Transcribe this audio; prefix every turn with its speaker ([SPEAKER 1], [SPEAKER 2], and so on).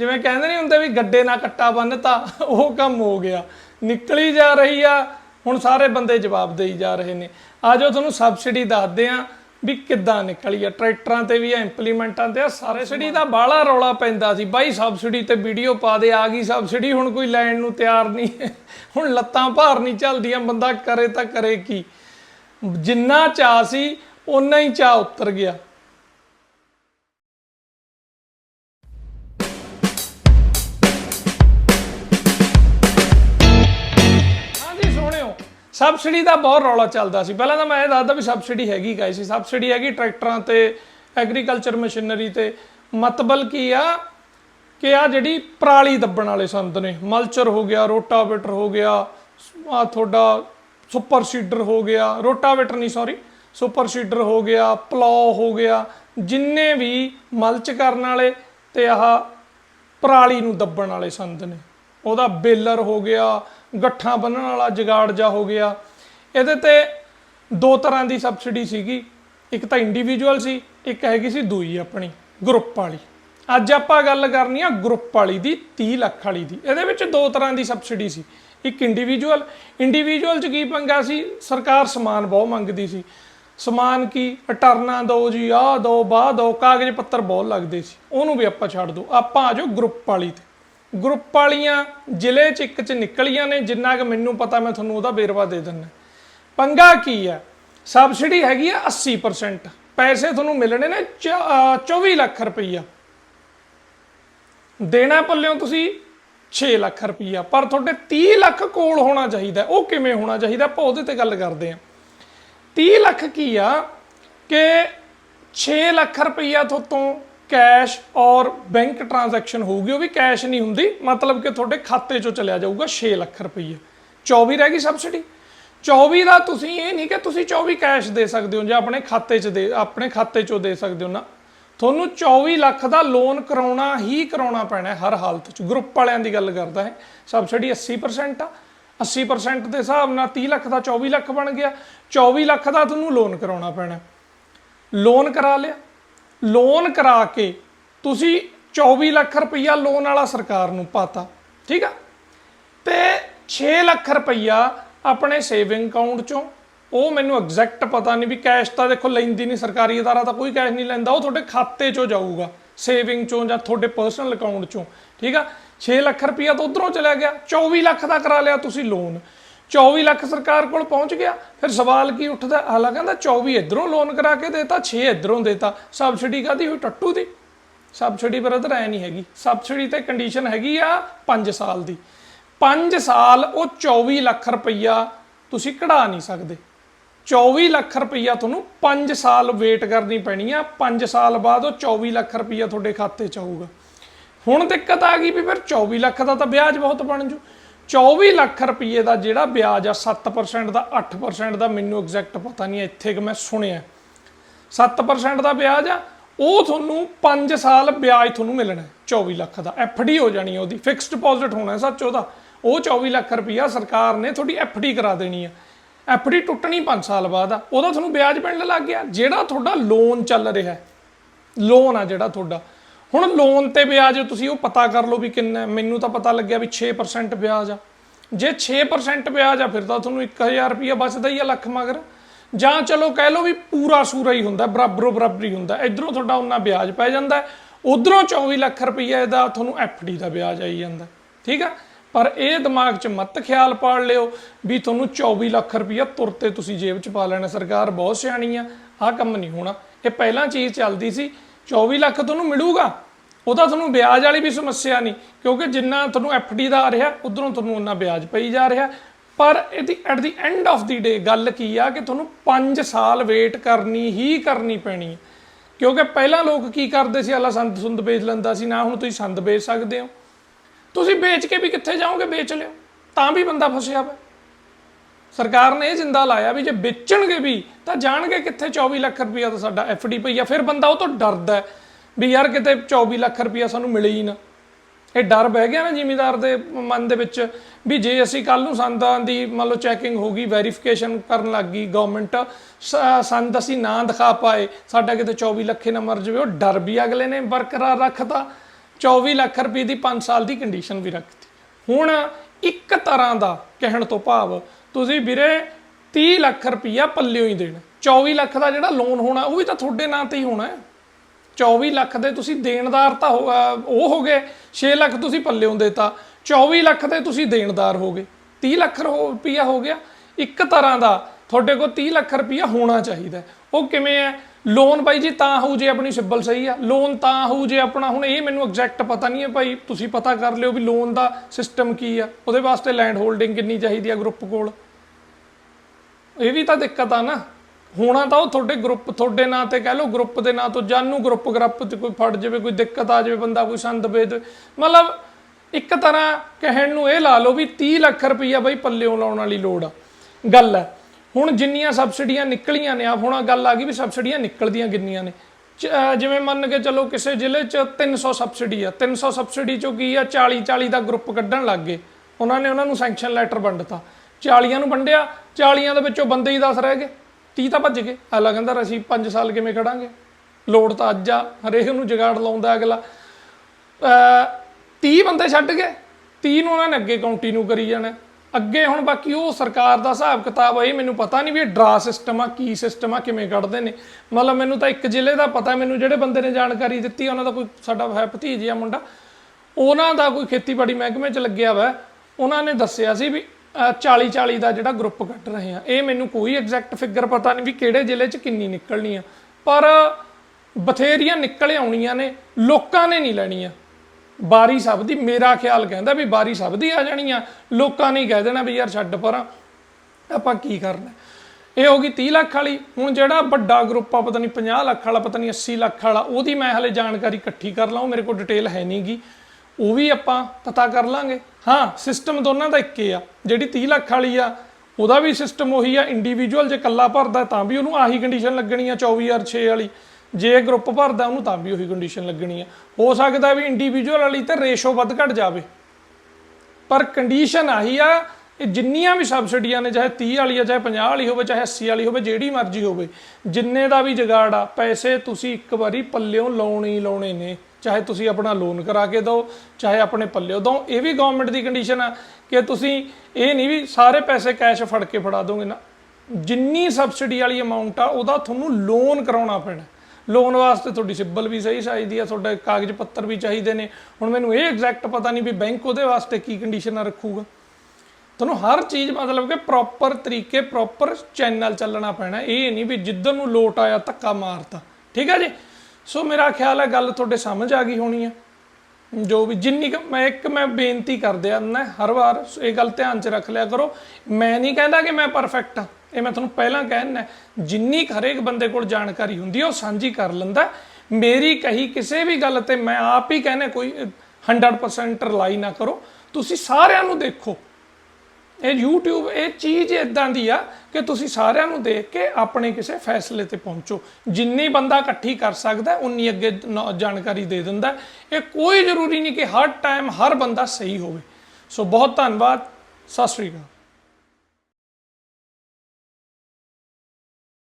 [SPEAKER 1] ਜਿਵੇਂ ਕਹਿੰਦੇ ਨਹੀਂ ਹੁੰਦੇ ਵੀ ਗੱਡੇ ਨਾਲ ਕੱਟਾ ਬੰਨਤਾ ਉਹ ਕੰਮ ਹੋ ਗਿਆ। ਨਿਕਲੀ ਜਾ ਰਹੀ ਆ, ਹੁਣ ਸਾਰੇ ਬੰਦੇ ਜਵਾਬ ਦੇਈ ਜਾ ਰਹੇ ਨੇ। ਆਜੋ ਤੁਹਾਨੂੰ ਸਬਸਿਡੀ ਦੱਸਦੇ ਆ ਵੀ ਕਿੱਦਾਂ ਨਿਕਲੀ ਆ। ਟਰੈਕਟਰਾਂ ਤੇ ਵੀ ਆ ਇੰਪਲੀਮੈਂਟਾਂ ਤੇ ਆ, ਸਾਰੇ ਸਬਸਿਡੀ ਦਾ ਬਾਹਲਾ ਰੌਲਾ ਪੈਂਦਾ ਸੀ। ਬਾਈ ਸਬਸਿਡੀ ਤੇ ਵੀਡੀਓ ਪਾ ਦੇ, ਆ ਗਈ ਸਬਸਿਡੀ, ਹੁਣ ਕੋਈ ਲੈਣ ਨੂੰ ਤਿਆਰ ਨਹੀਂ। ਹੁਣ ਲੱਤਾਂ ਭਾਰ ਨਹੀਂ ਚੱਲਦੀਆਂ, ਬੰਦਾ ਕਰੇ ਤਾਂ ਕਰੇ ਕੀ। ਜਿੰਨਾ ਚਾਹ ਸੀ, ਓਨਾ ਹੀ ਚਾਹ ਉਤਰ ਗਿਆ। ਸਬਸਿਡੀ ਦਾ ਬਹੁਤ ਰੌਲਾ ਚੱਲਦਾ ਸੀ। ਪਹਿਲਾਂ ਤਾਂ ਮੈਂ ਇਹ ਦੱਸਦਾ ਵੀ ਸਬਸਿਡੀ ਹੈਗੀ ਕਾਈ ਸੀ? ਸਬਸਿਡੀ ਹੈਗੀ ਟਰੈਕਟਰਾਂ ਤੇ ਐਗਰੀਕਲਚਰ ਮਸ਼ੀਨਰੀ ਤੇ। ਮਤਬਲ ਕੀ ਆ ਕਿ ਆ ਜਿਹੜੀ ਪਰਾਲੀ ਦੱਬਣ ਵਾਲੇ ਸੰਦ ਨੇ। ਮਲਚਰ ਹੋ ਗਿਆ, ਰੋਟਾਵੇਟਰ ਹੋ ਗਿਆ, ਆ ਤੁਹਾਡਾ ਸੁਪਰ ਸੀਡਰ ਹੋ ਗਿਆ। ਰੋਟਾਵੇਟਰ ਨਹੀਂ ਸੌਰੀ ਸੁਪਰ ਸੀਡਰ ਹੋ ਗਿਆ ਪਲੋ ਹੋ ਗਿਆ। ਜਿੰਨੇ ਵੀ ਮਲਚ ਕਰਨ ਵਾਲੇ ਤੇ ਆਹ ਪਰਾਲੀ ਨੂੰ ਦੱਬਣ ਵਾਲੇ ਸੰਦ ਨੇ। ਉਹਦਾ ਬੇਲਰ ਹੋ ਗਿਆ ਗੱਠਾਂ ਬੰਨਣ ਵਾਲਾ ਜਗਾੜ ਜਾ ਹੋ ਗਿਆ। ਇਹਦੇ ਤੇ ਦੋ ਤਰ੍ਹਾਂ ਦੀ ਸਬਸਿਡੀ ਸੀਗੀ। ਇੱਕ ਤਾਂ ਇੰਡੀਵਿਜੂਅਲ ਸੀ, ਇੱਕ ਹੈਗੀ ਸੀ ਦੂਈ ਆਪਣੀ ਗਰੁੱਪ ਵਾਲੀ। ਅੱਜ ਆਪਾਂ ਗੱਲ ਕਰਨੀ ਆ ਗਰੁੱਪ ਵਾਲੀ ਦੀ 30 ਲੱਖ ਵਾਲੀ ਦੀ। ਇਹਦੇ ਵਿੱਚ ਦੋ ਤਰ੍ਹਾਂ ਦੀ ਸਬਸਿਡੀ ਸੀ। ਇੱਕ ਇੰਡੀਵਿਜੂਅਲ ਇੰਡੀਵਿਜੂਅਲ ਚ ਕੀ ਪੰਗਾ ਸੀ? ਸਰਕਾਰ ਸਮਾਨ ਬਹੁਤ ਮੰਗਦੀ ਸੀ। ਸਮਾਨ ਕੀ? ਰਿਟਰਨਾਂ ਦਿਓ ਜੀ, ਆਹ ਦਿਓ ਬਾਹ ਦਿਓ ਕਾਗਜ਼ ਪੱਤਰ ਬਹੁਤ ਲੱਗਦੇ ਸੀ। ਉਹਨੂੰ ਵੀ ਆਪਾਂ ਛੱਡ ਦਿਓ ਆਪਾਂ ਆ ਜਾਓ ਗਰੁੱਪ ਵਾਲੀ ਤੇ। ਗਰੁੱਪ ਵਾਲੀਆਂ ਜ਼ਿਲ੍ਹੇ ਚ ਇੱਕ ਚ ਨਿਕਲੀਆਂ ਨੇ, ਜਿੰਨਾ ਕਿ ਮੈਨੂੰ ਪਤਾ ਮੈਂ ਤੁਹਾਨੂੰ ਉਹਦਾ ਵੇਰਵਾ ਦੇ ਦਿੰਦਾ। ਪੰਗਾ ਕੀ ਆ? ਸਬਸਿਡੀ ਹੈਗੀ ਆ 80% ਪੈਸੇ ਤੁਹਾਨੂੰ ਮਿਲਣੇ ਨੇ ਚ- 24 ਲੱਖ ਰੁਪਈਆ। ਦੇਣਾ ਪੱਲਿਓ ਤੁਸੀਂ 6 ਲੱਖ ਰੁਪਈਆ। ਪਰ ਤੁਹਾਡੇ 30 ਲੱਖ ਕੋਲ ਹੋਣਾ ਚਾਹੀਦਾ। ਉਹ ਕਿਵੇਂ ਹੋਣਾ ਚਾਹੀਦਾ? ਆਪਾਂ ਉਹਦੇ ਤੇ ਗੱਲ ਕਰਦੇ ਹਾਂ। 30 ਲੱਖ ਕੀ ਆ? ਕਿ 6 ਲੱਖ ਰੁਪਈਆ ਤੋਂ ਕੈਸ਼ ਔਰ ਬੈਂਕ ਟ੍ਰਾਂਜੈਕਸ਼ਨ ਹੋਊਗੀ, ਉਹ ਵੀ ਕੈਸ਼ ਨਹੀਂ ਹੁੰਦੀ। ਮਤਲਬ ਕਿ ਤੁਹਾਡੇ ਖਾਤੇ ਚੋਂ ਚਲਿਆ ਜਾਊਗਾ 6 ਲੱਖ ਰੁਪਈਆ। 24 ਰਹਿ ਗਈ ਸਬਸਿਡੀ 24 ਦਾ ਤੁਸੀਂ ਇਹ ਨਹੀਂ ਕਿ ਤੁਸੀਂ 24 ਕੈਸ਼ ਦੇ ਸਕਦੇ ਹੋ ਜਾਂ ਆਪਣੇ ਖਾਤੇ 'ਚ ਦੇ ਆਪਣੇ ਖਾਤੇ 'ਚੋਂ ਦੇ ਸਕਦੇ ਹੋ ਨਾ। ਤੁਹਾਨੂੰ 24 ਲੱਖ ਦਾ ਲੋਨ ਕਰਾਉਣਾ ਹੀ ਕਰਾਉਣਾ ਪੈਣਾ ਹਰ ਹਾਲਤ 'ਚ। ਗਰੁੱਪ ਵਾਲਿਆਂ ਦੀ ਗੱਲ ਕਰਦਾ ਹੈ ਸਬਸਿਡੀ 80% ਆ। 80% ਦੇ ਹਿਸਾਬ ਨਾਲ 30 ਲੱਖ ਦਾ 24 ਲੱਖ ਬਣ ਗਿਆ। 24 ਲੱਖ ਦਾ ਤੁਹਾਨੂੰ ਲੋਨ ਕਰਾਉਣਾ ਪੈਣਾ। ਲੋਨ ਕਰਾ ਲਿਆ। ਲੋਨ ਕਰਾ ਕੇ ਤੁਸੀਂ 24 ਲੱਖ ਰੁਪਈਆ ਲੋਨ ਵਾਲਾ ਸਰਕਾਰ ਨੂੰ ਪਾਤਾ, ਠੀਕ ਆ? ਤੇ 6 ਲੱਖ ਰੁਪਈਆ ਆਪਣੇ ਸੇਵਿੰਗ ਅਕਾਊਂਟ ਚੋਂ, ਉਹ ਮੈਨੂੰ ਐਗਜ਼ੈਕਟ ਪਤਾ ਨਹੀਂ ਵੀ ਕੈਸ਼ ਤਾਂ ਦੇਖੋ ਲੈਂਦੀ ਨਹੀਂ, ਸਰਕਾਰੀ ਅਦਾਰਾ ਤਾਂ ਕੋਈ ਕੈਸ਼ ਨਹੀਂ ਲੈਂਦਾ, ਉਹ ਤੁਹਾਡੇ ਖਾਤੇ ਚੋਂ ਜਾਊਗਾ, ਸੇਵਿੰਗ ਚੋਂ ਜਾਂ ਤੁਹਾਡੇ ਪਰਸਨਲ ਅਕਾਊਂਟ ਚੋਂ, ਠੀਕ ਆ? 6 ਲੱਖ ਰੁਪਈਆ ਤਾਂ ਉਧਰੋਂ ਚਲਾ ਗਿਆ 24 ਲੱਖ ਦਾ ਕਰਾ ਲਿਆ ਤੁਸੀਂ ਲੋਨ। 24 ਲੱਖ ਸਰਕਾਰ ਕੋਲ ਪਹੁੰਚ ਗਿਆ। ਫਿਰ ਸਵਾਲ ਕੀ ਉੱਠਦਾ? ਹਾਲਾ ਕਹਿੰਦਾ, 24 ਇਧਰੋਂ ਲੋਨ ਕਰਾ ਕੇ ਦੇਤਾ 6 ਇਧਰੋਂ ਦੇਤਾ। ਸਬਸਿਡੀ ਕਾਦੀ ਹੋਈ? ਟੱਟੂ ਦੀ। ਸਬਸਿਡੀ ਬਰਦਰ ਐ ਨਹੀਂ ਹੈਗੀ। ਸਬਸਿਡੀ ਤੇ ਕੰਡੀਸ਼ਨ ਹੈਗੀ ਆ 5 ਸਾਲ ਦੀ। 5 ਸਾਲ ਉਹ 24 ਲੱਖ ਰੁਪਈਆ ਤੁਸੀਂ ਕਢਾ ਨਹੀਂ ਸਕਦੇ। 24 ਲੱਖ ਰੁਪਈਆ ਤੁਹਾਨੂੰ 5 ਸਾਲ ਵੇਟ ਕਰਨੀ ਪੈਣੀ ਆ। 5 ਸਾਲ ਬਾਅਦ ਉਹ 24 ਲੱਖ ਰੁਪਈਆ ਤੁਹਾਡੇ ਖਾਤੇ 'ਚ ਆਊਗਾ। ਹੁਣ ਦਿੱਕਤ ਆ ਗਈ ਵੀ ਫਿਰ 24 ਲੱਖ ਦਾ ਤਾਂ ਵਿਆਜ ਬਹੁਤ ਬਣ ਜੂ। 24 ਲੱਖ ਰੁਪਈਏ ਦਾ ਜਿਹੜਾ ਵਿਆਜ ਆ 7% ਦਾ 8% ਦਾ ਮੈਨੂੰ ਐਗਜ਼ੈਕਟ ਪਤਾ ਨਹੀਂ ਇੱਥੇ ਕਿ ਮੈਂ ਸੁਣਿਆ 7% ਦਾ ਵਿਆਜ ਆ ਉਹ ਤੁਹਾਨੂੰ 5 ਸਾਲ ਵਿਆਜ ਤੁਹਾਨੂੰ ਮਿਲਣਾ ਹੈ, 24 ਲੱਖ ਦਾ। ਡੀ ਹੋ ਜਾਣੀ ਉਹਦੀ ਫਿਕਸ ਡਿਪੋਜ਼ਿਟ ਹੋਣਾ ਸੱਚ ਉਹਦਾ। ਉਹ 24 ਲੱਖ ਰੁਪਈਆ ਸਰਕਾਰ ਨੇ ਤੁਹਾਡੀ ਡੀ ਕਰਾ ਦੇਣੀ ਆ। ਡੀ ਟੁੱਟਣੀ 5 ਸਾਲ ਬਾਅਦ ਆ ਉਹਦਾ ਤੁਹਾਨੂੰ ਵਿਆਜ ਪੈਣ ਲੱਗ ਗਿਆ। ਜਿਹੜਾ ਤੁਹਾਡਾ ਲੋਨ ਚੱਲ ਰਿਹਾ ਲੋਨ ਆ ਜਿਹੜਾ ਤੁਹਾਡਾ ਹੁਣ ਲੋਨ ਤੇ ਵਿਆਜ ਤੁਸੀਂ ਉਹ ਪਤਾ ਕਰ ਲਓ ਵੀ ਕਿੰਨਾ ਹੈ। ਮੈਨੂੰ ਤਾਂ ਪਤਾ ਲੱਗਿਆ ਵੀ 6% ਵਿਆਜ ਆ। ਜੇ 6% ਵਿਆਜ ਆ, ਫਿਰ ਤਾਂ ਤੁਹਾਨੂੰ 1000 ਰੁਪਇਆ ਬਚਦਾ ਹੀ ਆ ਲੱਖ ਮਗਰ। ਜਾਂ ਚਲੋ ਕਹਿ ਲਓ ਵੀ ਪੂਰਾ ਸੂਰਾ ਹੀ ਹੁੰਦਾ, ਬਰਾਬਰੋ ਹੀ ਹੁੰਦਾ। ਇਧਰੋਂ ਤੁਹਾਡਾ ਉਹਨਾਂ ਵਿਆਜ ਪੈ ਜਾਂਦਾ, ਉਧਰੋਂ 24 ਲੱਖ ਰੁਪਈਆ ਦਾ ਤੁਹਾਨੂੰ ਡੀ ਦਾ ਵਿਆਜ ਆਈ ਜਾਂਦਾ। ਠੀਕ ਆ? ਪਰ ਇਹ ਦਿਮਾਗ 'ਚ ਮਤ ਖਿਆਲ ਪਾੜ ਲਿਓ ਵੀ ਤੁਹਾਨੂੰ 24 ਲੱਖ ਰੁਪਈਆ ਤੁਰਤੇ ਤੁਸੀਂ ਜੇਬ 'ਚ ਪਾ ਲੈਣਾ। ਸਰਕਾਰ ਬਹੁਤ ਸਿਆਣੀ ਆ, ਆਹ ਕੰਮ ਨਹੀਂ ਹੋਣਾ। ਇਹ ਪਹਿਲਾਂ ਚੀਜ਼ ਚੱਲਦੀ ਸੀ 24 ਲੱਖ ਤੁਹਾਨੂੰ ਮਿਲੂਗਾ। ਉਹਦਾ ਤੁਹਾਨੂੰ ਵਿਆਜ ਵਾਲੀ ਵੀ ਸਮੱਸਿਆ ਨਹੀਂ, ਕਿਉਂਕਿ ਜਿੰਨਾ ਤੁਹਾਨੂੰ ਡੀ ਦਾ ਆ ਰਿਹਾ, ਉਧਰੋਂ ਤੁਹਾਨੂੰ ਉਹਨਾਂ ਵਿਆਜ ਪਈ ਜਾ ਰਿਹਾ। ਪਰ ਇਹਦੀ at the end of the day ਗੱਲ ਕੀ ਆ ਕਿ ਤੁਹਾਨੂੰ 5 ਸਾਲ ਵੇਟ ਕਰਨੀ ਹੀ ਕਰਨੀ ਪੈਣੀ ਹੈ ਕਿਉਂਕਿ ਪਹਿਲਾਂ ਲੋਕ ਕੀ ਕਰਦੇ ਸੀ ਅੱਲਾ ਸੰਦ ਸੁੰਦ ਵੇਚ ਲੈਂਦਾ ਸੀ, ਨਾ ਹੁਣ ਤੁਸੀਂ ਸੰਦ ਵੇਚ ਸਕਦੇ ਹੋ। ਤੁਸੀਂ ਵੇਚ ਕੇ ਵੀ ਕਿੱਥੇ ਜਾਓਗੇ, ਵੇਚ ਲਿਓ, ਤਾਂ ਵੀ ਬੰਦਾ ਫਸਿਆ ਵਾ। ਸਰਕਾਰ ਨੇ ਇਹ ਜਿੰਦਾ ਲਾਇਆ ਵੀ ਜੇ ਵੇਚਣਗੇ ਵੀ, ਤਾਂ ਜਾਣਗੇ ਕਿੱਥੇ 24 ਲੱਖ ਰੁਪਇਆ ਤਾਂ ਸਾਡਾ ਡੀ ਪਈ ਆ। ਫਿਰ ਬੰਦਾ ਉਹ ਤੋਂ ਡਰਦਾ ਵੀ ਯਾਰ ਕਿਤੇ 24 ਲੱਖ ਰੁਪਇਆ ਸਾਨੂੰ ਮਿਲੇ ਹੀ ਨਾ। ਇਹ ਡਰ ਬਹਿ ਗਿਆ ਨਾ ਜ਼ਿਮੀਦਾਰ ਦੇ ਮਨ ਦੇ ਵਿੱਚ ਵੀ ਜੇ ਅਸੀਂ ਕੱਲ ਨੂੰ ਸੰਦਾਂ ਦੀ ਮੰਨ ਲਓ ਚੈਕਿੰਗ ਹੋ ਗਈ ਵੈਰੀਫਿਕੇਸ਼ਨ ਕਰਨ ਲੱਗ ਗਈ ਗਵਰਨਮੈਂਟ ਸੰਦ ਅਸੀਂ ਨਾ ਦਿਖਾ ਪਾਏ, ਸਾਡਾ ਕਿਤੇ 24 ਲੱਖੇ ਨਾ ਮਰ ਜਾਵੇ, ਉਹ ਡਰ ਵੀ ਅਗਲੇ ਨੇ ਬਰਕਰਾਰ ਰੱਖਤਾ। 24 ਲੱਖ ਰੁਪਏ ਦੀ 5 ਸਾਲ ਦੀ ਕੰਡੀਸ਼ਨ ਵੀ ਰੱਖਤੀ। ਹੁਣ ਇੱਕ ਤਰ੍ਹਾਂ ਦਾ ਕਹਿਣ ਤੋਂ ਭਾਵ ਤੁਸੀਂ ਵੀਰੇ 30 ਲੱਖ ਰੁਪਈਆ ਪੱਲਿਓ ਹੀ ਦੇਣਾ। 24 ਲੱਖ ਦਾ ਜਿਹੜਾ ਲੋਨ ਹੋਣਾ, ਉਹ ਵੀ ਤਾਂ ਤੁਹਾਡੇ ਨਾਂ ਤੇ ਹੀ ਹੋਣਾ ਹੈ। 24 ਲੱਖ ਦੇ ਤੁਸੀਂ ਦੇਣਦਾਰ ਤਾਂ ਹੋ- ਉਹ ਹੋ ਗਏ 6 ਲੱਖ ਤੁਸੀਂ ਪੱਲਿਓਂ ਦੇਤਾ। 24 ਲੱਖ ਦੇ ਤੁਸੀਂ ਦੇਣਦਾਰ ਹੋ ਗਏ। 30 ਲੱਖ ਰੁ- ਰੁਪਈਆ ਹੋ ਗਿਆ। ਇੱਕ ਤਰ੍ਹਾਂ ਦਾ ਤੁਹਾਡੇ ਕੋਲ 30 ਲੱਖ ਰੁਪਈਆ ਹੋਣਾ ਚਾਹੀਦਾ ਉਹ ਕਿਵੇਂ ਹੈ? ਲੋਨ ਬਾਈ ਜੀ ਤਾਂ ਹੋਊ ਜੇ ਆਪਣੀ ਸਿਬਲ ਸਹੀ ਆ। ਲੋਨ ਤਾਂ ਹੋਊ ਜੇ ਆਪਣਾ। ਹੁਣ ਇਹ ਮੈਨੂੰ ਐਗਜ਼ੈਕਟ ਪਤਾ ਨਹੀਂ ਹੈ ਭਾਈ। ਤੁਸੀਂ ਪਤਾ ਕਰ ਲਿਓ ਵੀ ਲੋਨ ਦਾ ਸਿਸਟਮ ਕੀ ਆ। ਉਹਦੇ ਵਾਸਤੇ ਲੈਂਡ ਹੋਲਡਿੰਗ ਕਿੰਨੀ ਚਾਹੀਦੀ ਆ ਗਰੁੱਪ ਕੋਲ। ਇਹ ਵੀ ਤਾਂ ਦਿੱਕਤ ਆ ਨਾ। ਹੋਣਾ ਤਾਂ ਉਹ ਤੁਹਾਡੇ ਗਰੁੱਪ ਤੁਹਾਡੇ ਨਾਂ ਤੇ ਕਹਿ ਲਓ ਗਰੁੱਪ ਦੇ ਨਾਂ ਤੋਂ ਜਾਨੂ ਗਰੁੱਪ ਗਰੁੱਪ ਤੇ ਕੋਈ ਫੜ ਜਾਵੇ, ਕੋਈ ਦਿੱਕਤ ਆ ਜਾਵੇ, ਬੰਦਾ ਕੋਈ ਸੰਦ ਵੇਦ ਮਤਲਬ ਇੱਕ ਤਰ੍ਹਾਂ ਕਹਿਣ ਨੂੰ ਇਹ ਲਾ ਲਓ ਵੀ 30 ਲੱਖ ਰੁਪਈਆ ਬਈ ਪੱਲਿਓਂ ਲਾਉਣ ਵਾਲੀ ਲੋੜ ਆ। ਗੱਲ ਹੈ। ਹੁਣ ਜਿੰਨੀਆਂ ਸਬਸਿਡੀਆਂ ਨਿਕਲੀਆਂ ਨੇ ਆ ਹੁਣ ਗੱਲ ਆ ਗਈ ਵੀ ਸਬਸਿਡੀਆਂ ਨਿਕਲਦੀਆਂ ਕਿੰਨੀਆਂ ਨੇ। ਚ- ਜਿਵੇਂ ਮੰਨ ਕੇ ਚੱਲੋ ਕਿਸੇ ਜ਼ਿਲ੍ਹੇ 'ਚ 300 ਸਬਸਿਡੀ ਆ 300 ਸਬਸਿਡੀ 'ਚੋਂ ਕੀ ਆ 40 40 ਦਾ ਗਰੁੱਪ ਕੱਢਣ ਲੱਗ ਗਏ। ਉਹਨਾਂ ਨੇ ਉਹਨਾਂ ਨੂੰ ਸੈਂਕਸ਼ਨ ਲੈਟਰ ਵੰਡਤਾ 40 ਨੂੰ ਵੰਡਿਆ 40 ਦੇ ਵਿੱਚੋਂ ਬੰਦੇ ਹੀ 10 ਰਹਿ ਗਏ। 30 ਤਾਂ ਭੱਜ ਗਏ। ਅਗਲਾ ਕਹਿੰਦਾ ਅਸੀਂ 5 ਸਾਲ ਕਿਵੇਂ ਖੜਾਂਗੇ? ਲੋੜ ਤਾਂ ਅੱਜ ਆ, ਹਰੇਕ ਨੂੰ ਜਗਾੜ ਲਾਉਂਦਾ ਅਗਲਾ। ਅਹ 30 ਬੰਦੇ ਛੱਡ ਗਏ। 30 ਨੂੰ ਉਹਨਾਂ ਨੇ ਅੱਗੇ ਕੰਟੀਨਿਊ ਕਰੀ ਜਾਣਾ। ਅੱਗੇ ਹੁਣ ਬਾਕੀ ਉਹ ਸਰਕਾਰ ਦਾ ਹਿਸਾਬ ਕਿਤਾਬ ਆ, ਇਹ ਮੈਨੂੰ ਪਤਾ ਨਹੀਂ ਵੀ ਇਹ ਡਰਾ ਸਿਸਟਮ ਆ, ਕੀ ਸਿਸਟਮ ਆ, ਕਿਵੇਂ ਕੱਢਦੇ ਨੇ। ਮਤਲਬ ਮੈਨੂੰ ਤਾਂ ਇੱਕ ਜ਼ਿਲ੍ਹੇ ਦਾ ਪਤਾ, ਮੈਨੂੰ ਜਿਹੜੇ ਬੰਦੇ ਨੇ ਜਾਣਕਾਰੀ ਦਿੱਤੀ, ਉਹਨਾਂ ਦਾ ਕੋਈ ਸਾਡਾ ਹੈ ਭਤੀਜ ਆ ਮੁੰਡਾ, ਉਹਨਾਂ ਦਾ ਕੋਈ ਖੇਤੀਬਾੜੀ ਮਹਿਕਮੇ 'ਚ ਲੱਗਿਆ ਵਾ, ਉਹਨਾਂ ਨੇ ਦੱਸਿਆ ਸੀ ਵੀ 40 40 ਦਾ ਜਿਹੜਾ ਗਰੁੱਪ ਕੱਢ ਰਹੇ ਆ। ਇਹ ਮੈਨੂੰ ਕੋਈ ਐਗਜ਼ੈਕਟ ਫਿਗਰ ਪਤਾ ਨਹੀਂ ਵੀ ਕਿਹੜੇ ਜ਼ਿਲ੍ਹੇ 'ਚ ਕਿੰਨੀ ਨਿਕਲਣੀ ਆ। ਪਰ ਬਥੇਰੀਆਂ ਨਿਕਲ ਆਉਣੀਆਂ ਨੇ, ਲੋਕਾਂ ਨੇ ਨਹੀਂ ਲੈਣੀਆਂ। ਬਾਰੀ ਸਭ ਦੀ ਮੇਰਾ ਖਿਆਲ ਕਹਿੰਦਾ ਵੀ ਬਾਰੀ ਸਭ ਦੀ ਆ ਜਾਣੀ ਆ। ਲੋਕਾਂ ਨੇ ਕਹਿ ਦੇਣਾ ਵੀ ਯਾਰ ਛੱਡ ਪਰਾਂ। ਆਪਾਂ ਕੀ ਕਰਨਾ? ਇਹ ਹੋ ਗਈ 30 ਲੱਖ ਵਾਲੀ। ਹੁਣ ਜਿਹੜਾ ਵੱਡਾ ਗਰੁੱਪ ਆ, ਪਤਾ ਨਹੀਂ 50 ਲੱਖ ਵਾਲਾ, ਪਤਾ ਨਹੀਂ 80 ਲੱਖ ਵਾਲਾ, ਉਹਦੀ ਮੈਂ ਹਲੇ ਜਾਣਕਾਰੀ ਇਕੱਠੀ ਕਰ ਲਾਂ ਮੇਰੇ ਕੋਲ ਡਿਟੇਲ ਹੈ ਨਹੀਂਗੀ ਉਹ ਵੀ ਆਪਾਂ ਪਤਾ ਕਰ ਲਾਂਗੇ। ਹਾਂ ਸਿਸਟਮ ਦੋਨਾਂ ਦਾ ਇੱਕੇ ਆ। ਜਿਹੜੀ 30 ਲੱਖ ਵਾਲੀ ਆ, ਉਹਦਾ ਵੀ ਸਿਸਟਮ ਉਹੀ ਆ। ਇੰਡੀਵਿਜੂਅਲ ਜੇ ਕੱਲਾ ਭਰਦਾ, ਤਾਂ ਵੀ ਉਹਨੂੰ ਆਹੀ ਕੰਡੀਸ਼ਨ ਲੱਗਣੀ ਆ 24006 ਵਾਲੀ। ਜੇ ਗਰੁੱਪ ਭਰਦਾ ਉਹਨੂੰ ਤਾਂ ਵੀ ਉਹੀ ਕੰਡੀਸ਼ਨ ਲੱਗਣੀ ਆ। ਹੋ ਸਕਦਾ ਵੀ ਇੰਡੀਵਿਜੂਅਲ ਵਾਲੀ ਤੇ ਰੇਸ਼ੋ ਵੱਧ ਘਟ ਜਾਵੇ। ਪਰ ਕੰਡੀਸ਼ਨ ਆਹੀ ਆ, ਇਹ ਜਿੰਨੀਆਂ ਵੀ ਸਬਸਿਡੀਆਂ ਨੇ, ਚਾਹੇ 30 ਵਾਲੀ ਆ, ਚਾਹੇ 50 ਵਾਲੀ ਹੋਵੇ, ਚਾਹੇ 80 ਵਾਲੀ ਹੋਵੇ, ਜਿਹੜੀ ਮਰਜ਼ੀ ਹੋਵੇ, ਜਿੰਨੇ ਦਾ ਵੀ ਜਗਾੜ ਆ, ਪੈਸੇ ਤੁਸੀਂ ਇੱਕ ਵਾਰੀ ਪੱਲਿਓਂ ਲਾਉਣੇ ਹੀ ਲਾਉਣੇ ਨੇ। ਚਾਹੇ ਤੁਸੀਂ ਆਪਣਾ ਲੋਨ ਕਰਾ ਕੇ ਦਿਓ, ਚਾਹੇ ਆਪਣੇ ਪੱਲਿਓਂ ਦਿਓ, ਇਹ ਵੀ ਗਵਰਨਮੈਂਟ ਦੀ ਕੰਡੀਸ਼ਨ ਆ ਕਿ ਤੁਸੀਂ ਇਹ ਨਹੀਂ ਵੀ ਸਾਰੇ ਪੈਸੇ ਕੈਸ਼ ਫੜ ਕੇ ਫੜਾ ਦੋਗੇ ਨਾ। ਜਿੰਨੀ ਸਬਸਿਡੀ ਵਾਲੀ ਅਮਾਉਂਟ ਆ, ਉਹਦਾ ਤੁਹਾਨੂੰ ਲੋਨ ਕਰਾਉਣਾ ਪੈਣਾ। ਲੋਨ ਵਾਸਤੇ ਤੁਹਾਡੀ ਸਿਬਲ ਵੀ ਸਹੀ ਚਾਹੀਦੀ ਆ, ਤੁਹਾਡੇ ਕਾਗਜ਼ ਪੱਤਰ ਵੀ ਚਾਹੀਦੇ ਨੇ। ਹੁਣ ਮੈਨੂੰ ਇਹ ਐਗਜ਼ੈਕਟ ਪਤਾ ਨਹੀਂ ਵੀ ਬੈਂਕ ਉਹਦੇ ਵਾਸਤੇ ਕੀ ਕੰਡੀਸ਼ਨਾਂ ਰੱਖੂਗਾ। ਤੁਹਾਨੂੰ ਹਰ ਚੀਜ਼ ਮਤਲਬ ਕਿ ਪ੍ਰੋਪਰ ਤਰੀਕੇ ਪ੍ਰੋਪਰ ਚੈਨਲ ਚੱਲਣਾ ਪੈਣਾ। ਇਹ ਨਹੀਂ ਵੀ ਜਿੱਧਰ ਨੂੰ ਲੋਟ ਆਇਆ ਧੱਕਾ ਮਾਰਤਾ। ਠੀਕ ਹੈ ਜੀ? ਸੋ ਮੇਰਾ ਖਿਆਲ ਹੈ ਗੱਲ ਤੁਹਾਡੇ ਸਮਝ ਆ ਗਈ ਹੋਣੀ ਆ। ਜੋ ਵੀ ਜਿੰਨੀ ਕੁ ਮੈਂ, ਇੱਕ ਮੈਂ ਬੇਨਤੀ ਕਰਦੇ ਆ ਨਾ ਹਰ ਵਾਰ ਇਹ ਗੱਲ ਧਿਆਨ 'ਚ ਰੱਖ ਲਿਆ ਕਰੋ। ਮੈਂ ਨਹੀਂ ਕਹਿੰਦਾ ਕਿ ਮੈਂ ਪਰਫੈਕਟ ਹਾਂ ਇਹ ਮੈਂ ਤੁਹਾਨੂੰ ਪਹਿਲਾਂ ਕਹਿਣਾ ਜਿੰਨੀ ਕੁ ਹਰੇਕ ਬੰਦੇ ਕੋਲ ਜਾਣਕਾਰੀ ਹੁੰਦੀ ਹੈ ਉਹ ਸਾਂਝੀ ਕਰ ਲੈਂਦਾ। ਮੇਰੀ ਕਹੀ ਕਿਸੇ ਵੀ ਗੱਲ ਤੇ ਮੈਂ ਆਪ ਹੀ ਕਹਿੰਦਾ ਕੋਈ ਅਹ, 100% ਰਿਲਾਈ ਨਾ ਕਰੋ। ਤੁਸੀਂ ਸਾਰਿਆਂ ਨੂੰ ਦੇਖੋ। ਇਹ YouTube ਇਹ ਚੀਜ਼ ਇਦਾਂ ਦੀ ਆ ਕਿ ਤੁਸੀਂ ਸਾਰਿਆਂ ਨੂੰ ਦੇਖ ਕੇ ਆਪਣੇ ਕਿਸੇ ਫੈਸਲੇ ਤੇ ਪਹੁੰਚੋ। ਜਿੰਨੀ ਬੰਦਾ ਇਕੱਠੀ ਕਰ ਸਕਦਾ ਉਨੀ ਅੱਗੇ ਨੌ- ਜਾਣਕਾਰੀ ਦੇ ਦਿੰਦਾ। ਇਹ ਕੋਈ ਜ਼ਰੂਰੀ ਨਹੀਂ ਕਿ ਹਰ ਟਾਈਮ ਹਰ ਬੰਦਾ ਸਹੀ ਹੋਵੇ। ਸੋ ਬਹੁਤ ਧੰਨਵਾਦ। ਸਤਿ ਸ਼੍ਰੀ ਅਕਾਲ।